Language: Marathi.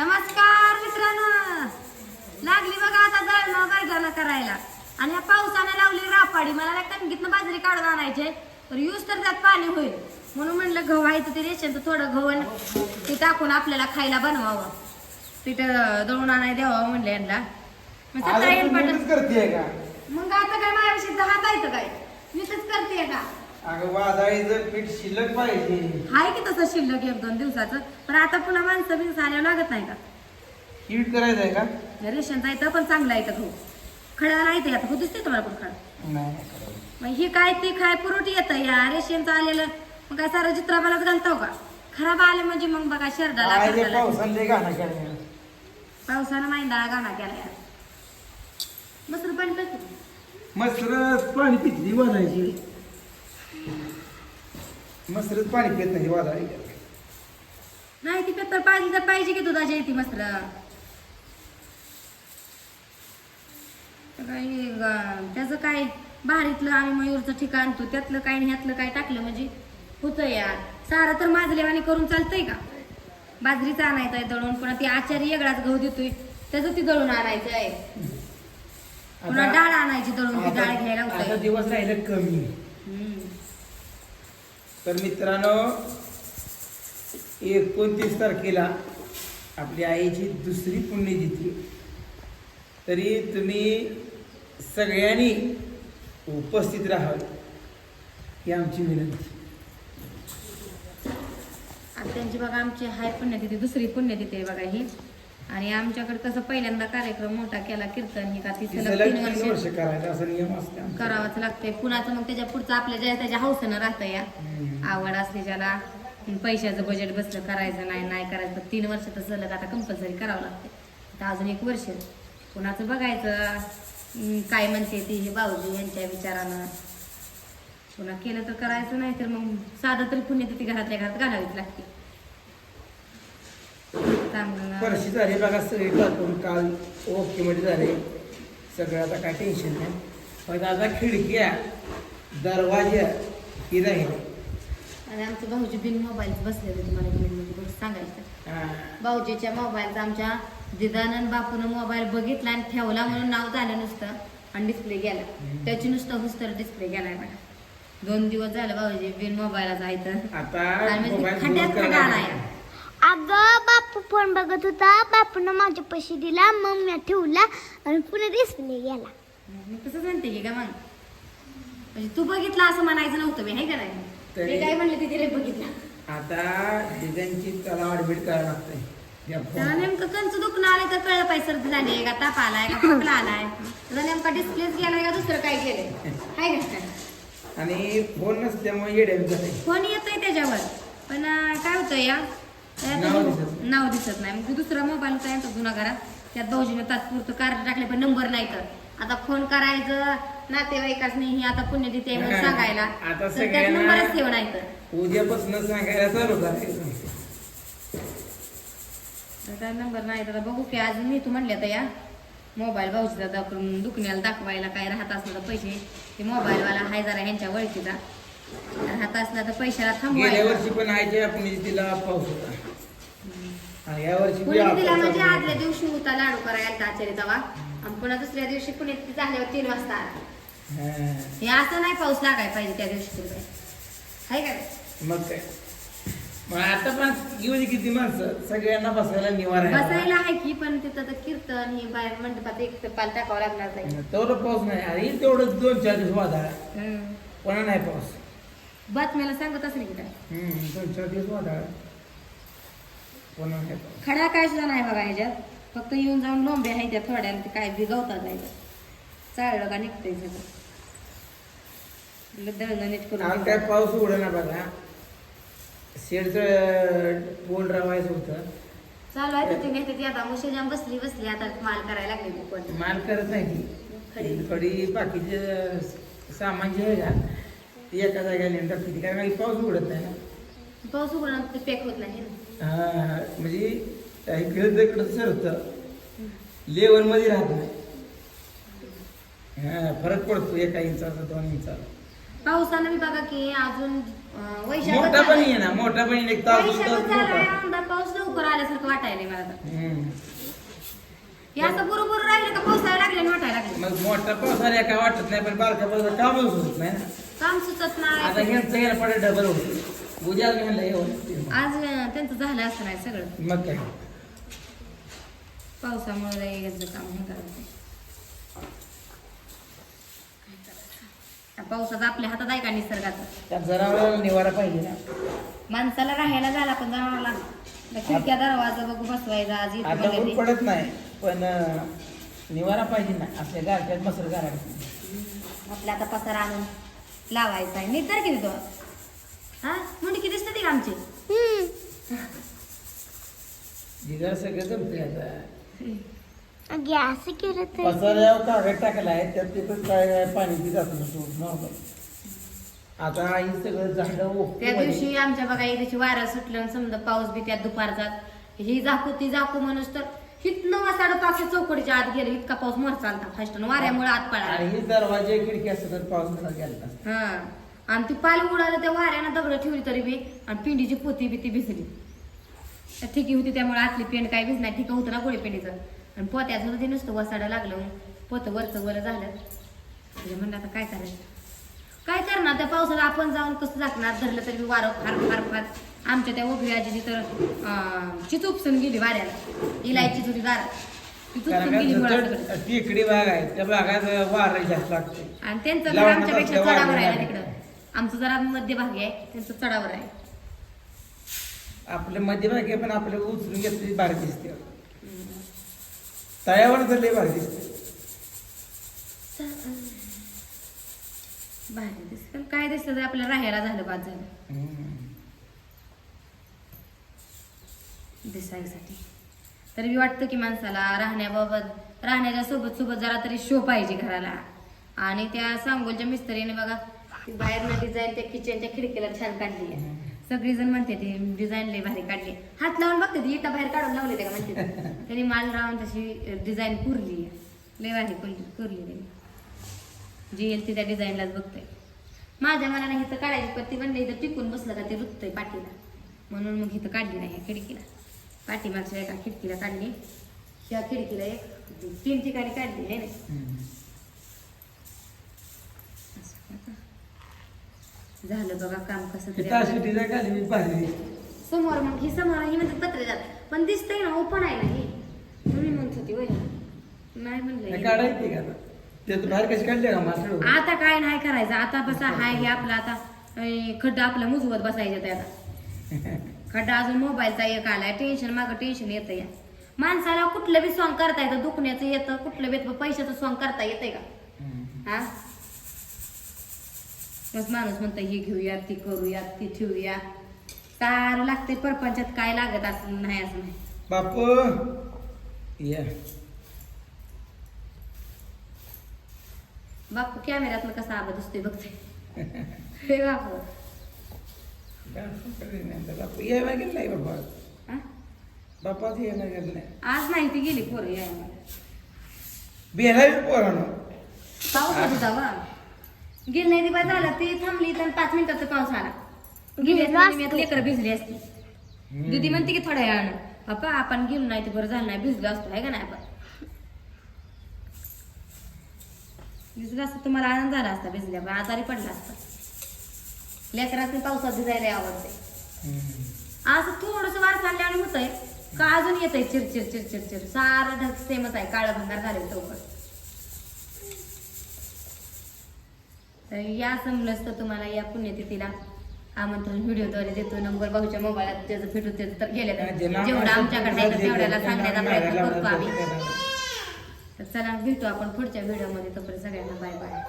नमस्कार मित्रांनो. लागली बघा आता दळणं बैलानं करायला. आणि या पावसाने लावली रापाडी. मला नाही कणगीतनं बाजरी काढून आणायचे. तर यूज तर त्यात पाणी होईल. म्हणून म्हणलं गहू आहे तर ते रेशनचं थोडं गहू ते टाकून आपल्याला खायला बनवावं. तिथं दळून आणाय द्यावं म्हणलं यांना. मग मीच आता काय माझ्याविषयी हात येतं काय? मी तेच करते का? अगं वादळीचं पीठ शिल्लक पाहिजे. आहे की तसं शिल्लक एक दोन दिवसाचं? पण आता पुन्हा माणसं बिनसं आल्यावर लागत नाही का? हीट करायचंय का? रेशनचा येतं पण चांगला येतं गहू खडा नाही येत आता हो दिसते तुम्हाला पण खडा. नाही नाही करायचं. मग हे काय ते खाय पुरवठ येतं या रेशनचं आलेलं? मग काय सारं चित्राबालाच घालतो का? खराब आले म्हणजे मग बघा आज हे कापडाला. पावसाने लय गाणं केलं पावसानं माहिंदाळा गाणा केला यार मस्त पाणी टाकू मसरत पाणी पितली वाजायची मसरत पाणी पित नाही वाजाळी नाही ती पेपर पाहिजे तर पाहिजे की दुधाची येते मस्त काही त्याचं काय भारीतलं आम्ही मयूरचं ठिकाण आणतो त्यातलं काय आणि ह्यातलं काय टाकलं म्हणजे? होतं यार. सारं तर माझलेवानी करून चालतंय का? बाजरीचं आणायचं आहे दळून पुन्हा ती आचारी वेगळाच गहू देतोय त्याचं ती दळून आणायचं आहे पुन्हा डाळ आणायची दळून ती डाळ घ्यायला आता होतंय दिवस राहिले कमी. तर मित्रांनो एकोणतीस तारखेला आपली आईची दुसरी पुण्यतिथी. तरी तुम्ही सगळ्यांनी उपस्थित राहावे ही आमची विनंती. आता त्यांची बघा आमची हाय पुण्यतिथी दुसरी पुण्यतिथी आहे बघा ही. आणि आमच्याकडे कसं पहिल्यांदा कार्यक्रम मोठा केला कीर्तन ही का ती ती सलग सलग तीन वर्ष वर्ष करायचा असा नियम असतो आमचा. करावंच लागतंय. पुन्हाचं मग त्याच्या पुढचं आपल्या ज्या त्याच्या हौसनं राहतं या. आवड असते ज्याला. पैशाचं बजेट बसलं करायचं नाही नाही करायचं तीन वर्ष तर सलग आता कंपल्सरी करावं लागते अजून एक वर्ष. पुन्हाचं बघायचं काय म्हणते ती हे भाऊजी यांच्या विचारानं. पुन्हा केलं तर करायचं नाही तर मग साधं तरी पुण्यतिथी घरातल्या घरात घालावीच लागते. वर्षी झाले बघा सगळे टाकून काल ओके मध्ये झाले. सगळं आता काय टेन्शन नाही. पण आता खिडक्या दरवाजा ही राहिले. आणि आमचे भाऊजी बिन मोबाईल बसलेले तुम्हाला सांगायचं. हा. भाऊजीच्या मोबाईलचा आमच्या दिदानंद बापून मोबाईल बघितला आणि ठेवला म्हणून नाव झालं नुसतं आणि डिस्प्ले गेला. त्याची नुसतं हुस्तर डिस्प्ले गेलाय मला दोन दिवस झालं भाऊजी बिन मोबाईलच आहे तर. आता मोबाईल खड्ड्यात खड्डा. बापू फोन बघत होता. बापून माझे पैसे दिला मग मी ठेवला आणि पुन्हा डिस्प्ले गेला. मी तसंच म्हणते की का मग. म्हणजे तू बघितला असं म्हणायचं नव्हतं मी आहे का नाही? तरी- मी काय म्हणले ते तिने बघितला? आता डिझाईनची त्याला ऍडमिट करायला लागतंय या त्याला फोन. नेमकं कंच दुखणं आले तर कळलं पाहिजे सर्दी झाली का ताप आलाय का खोकला आलाय? त्याचा नेमका डिस्प्लेच गेलाय का दुसरं काय केलंय? हाय का आणि फोन नसल्यामुळे येड्या झाले फोन येतोय त्याच्यावर. पण अं, काय होतं या? नाव दिसत नाही. मग ते दुसरा मोबाईल होता यांचा जुना घरात. त्यात भाऊजीने तात्पुरतं कार्ड टाकले पण नंबर नाही तर. आता फोन करायचं नातेवाईकाच नाही ही आता पुण्यतिथी आहे म्हणून सांगायला. आता तर त्यात सगळ्यांना- नंबरच ठेव नाही तर. उद्यापासून सांगायला चालू करायचं. नंबर नाही तर बघू की अजून मी तू म्हणले तर या मोबाईल भाऊजीचा दाखवून दुखण्याला दाखवायला काय राहत असलं तर पैसे. ते मोबाईलवाला हाय जरा ह्यांच्या ओळखीचा. राहत असला तर पैशाला गेल्या थांबवायला वर्षी पण आयच्या आपण तिला पाऊस होता आणि बी पाऊस म्हणजे. आदल्या दिवशी होता लाडू करायला आचारी तवा आणि पुन्हा दुसऱ्या दिवशी पुणे झाल्यावर तीन वाजता आला. हा. हे असं नाही पाऊस लागायला पाहिजे त्या दिवशी तुला हाय का नाही? मग काय? मग आता पण येऊ किती माणसं? सगळ्यांना बसायला निवार आहे. बसायला आहे की पण तिथं तर कीर्तन ही बाहेर मंडपात एक पाल टाकावं लागणार नाही. तेवढं पाऊस नाही. अरे तेवढं दोन चार दिवस वादळ हम्म. पण नाही पाऊस. बातम्याला सांगत असेल की काय? हम्म, दोन चार दिवस वादळ खडा काय सुद्धा नाही बघा ह्याच्यात. फक्त येऊन जाऊन लोंबे आहे त्या थोड्या ते काय बिगवता जायचं चाललं का निघतंय सगळं. दळणं नीट करून काय पाऊस उघड ना बघा. शेडचं पोल रवायचं होतं. चालू आहे तिथे नाही ती आता. मुशेजाम बसली बसली. आता माल करायला लागली पण माल करत नाही खडी. ती खडी बाकीचे सामान जे आहे का ते एका जागेला नेऊन टाकते. ती. कारण की पाऊस उघडत नाही ना. पाऊस उघडून ते पॅक होत नाही. ना हा, म्हणजे इकडं तिकडं लेवलमध्ये राहत नाही. हा, फरक पडतो एका इंचाचा दोन इंचाचा. पावसानं मी बघा की अजून अं, वैशाखच मोठा पण ना मोठा पण एक तास वैशाखच झालाय, मोठा. अंदा पाऊस लवकर आल्यासारखं वाटायला मला हम्म. हे असं बरोबर राहिलं का पावसाळा लागले आणि वाटायला लागले. मग मोठा पाऊस आला काय वाटत नाही पण बारक्या पावसाचं कामच होत नाही ना. काम सुचत आता नाही गेलं पडे डबल होत. उद्या म्हणलं हे होतं. आज अं, त्यांचं झालं असं नाही सगळं. मग काय? पावसामुळे यांचं काम हे करायचं त्या पावसाचा आपल्या हातात आहे का निसर्गाचा? त्या जनावराला निवारा पाहिजे ना. माणसाला राहायला झाला पण जनावराला. त्या खिडक्या दरवाजा बघू बसवायचा आज इथं आता ऊन बघा पडत नाही पण अं, निवारा पाहिजे ना. आपल्या गारठ्यात मसर गारा. आपल्या आता पसारा आणून लावायचा आहे. नीट तर किती तो. हा? मुंडकी दिसते ती का आमची? हम्म. जिगर सगळं जमते आता. गॅस केलं तर. पसाऱ्यावर कागद टाकला आहे त्यात ते पण काय पाणी बी जात नॉर्मल आता ही सगळं झाडं ओके त्या दिवशी आमच्या बघा एक दिवशी वारा सुटलं आणि समजा पाऊस बी त्यात दुपारचा. ही जाकू ती जाकू म्हणूस तर हितनं वासाड पाक्ष चौकडीच्या आत गेलं इतका पाऊस मर चालता फास्ट वाऱ्यामुळे आत आणि पडला ही दरवाजे खिडकी असतात तर पाऊस गेला. हा. आणि ती पाल उडालं त्या वाऱ्यानं दगड ठेवली तरी बी आणि पिंडीची पोती बी ती भिजली. ठिकी होती त्यामुळे आतली पेंड काय भिजणार ठिका होतं ना गोळी पेंडीचं. आणि पोत्याचं होतं ते नुसतं वसाडं लागलं पोतं वरचं वर झालं. म्हणजे म्हणलं आता काय करायचं काय करणार? त्या पावसात आपण जाऊन कसं झाकणार धरलं तरी वारं फार फार फार. आमच्या त्या उभी आजीची तर अं, चिचुपसून गेली वाऱ्याला. इलायची तुझी दार ती चुपसून कारण गेली का मुळासकट. जर टेकडी भाग आहे. त्या भागात वारं जास्त लागते आणि त्यांचं आमच्यापेक्षा चढावर आहे. तिकडं. आमचं जरा मध्यभागी आहे त्यांचं चढावर आहे. आपल्या मध्यभागी पण आपल्याला उचलून घेतली भारी दिसते. तळ्यावर तर लय भारी दिसते. भारी दिसतं. काय दिसलं तर आपल्याला राहायला झालं बाद झालं. दिसायसाठी. तरी बी वाटतं की माणसाला राहण्याबाबत राहण्याच्या सोबत सोबत जरा तरी शो पाहिजे घराला. आणि त्या सांगोलच्या मिस्त्रीने बघा ती बाहेरनं डिझाईन त्या किचनच्या खिडकीला छान काढली आहे. सगळी जण म्हणते ते डिझाईन लय भारी काढली. हात लावून बघते ती इटा बाहेर काढून लावले ते का? म्हणते त्यांनी माल राहून तशी डिझाईन पुरली आहे. लय भारी कुरली कुरली त्यांनी जी येईल ती त्या डिझाईनलाच बघते माझ्या मनाने हिथं काढायची पण ती म्हणले इथं टिकून बसलं का ते रुततंय पाठीला. म्हणून मग इथं काढली नाही खिडकीला. पाठीमागच्या एका खिडकीला काढली. त्या खिडकीला एक तीन ठिकाणी काढली आहे ना. झालं बघा काम कसं तरी मी दिसते समोर मग ही समोर ही म्हणते पत्रे जात पण दिसतंय ना ओपन आहे ना ही. तुम्ही म्हणत होती वय नाही म्हणलं काढायची का आता? ते तू बाहेर कशी काढली का मासळ आता काय नाही करायचं. आता बसा हाय हे आपलं आता अं, खड्डा आपलं मुजवत बसायचं त्याला खड्डा अजून मोबाईलचा एक आलाय. टेन्शन मागं टेन्शन येतं या. माणसाला कुठलं बी सॉंग करता येतं दुखण्याचं येतं. कुठलं बी पैशाचं सॉंग करता येतंय का? हा? मग माणूस म्हणतं हे घेऊया ती करूया ती ठेवूया सारं लागते परपंचात काय लागत असं नाही असं नाही. बापू! या. बापू कॅमेऱ्यातनं कसा आबा दिसतोय बघते हे बापू. बापू यायला बाबा. हा? यायला आज नाही. ती गेली पोरं या बिहारी पोरानं पाऊस होता बा गेली नाही ती बा झालं ती थांबली तर पाच मिनिटात पाऊस आला. मी लेकर भिजली असती. दीदी म्हणते की थोड्या वेळानं. पप्पा आपण गेलो नाही ते बरं झालं नाही भिजलो असतो आहे का नाही आपण? भिजलो असतं तुम्हाला आनंद झाला असता भिजल्या पण आजारी पडला असता. लेकरात पावसात भिजायला आवडते. असं थोडस वार चालल्याने होतंय का अजून येत आहे चिरचिर चिरचिर. चिर सारं ढग सेमच आहे काळं भंगार झाले चौकट तर या समजलं तर तुम्हाला या पुण्यतिथीला आमंत्रण व्हिडिओद्वारे देतो. नंबर भाऊच्या मोबाईलात त्याचं भेटू त्याचं तर गेले जेवढं आमच्याकडे तेवढ्याला सांगण्याचा प्रयत्न करतो आम्ही. तर चला भेटू आपण पुढच्या व्हिडिओमध्ये. तोपर्यंत सगळ्यांना बाय बाय.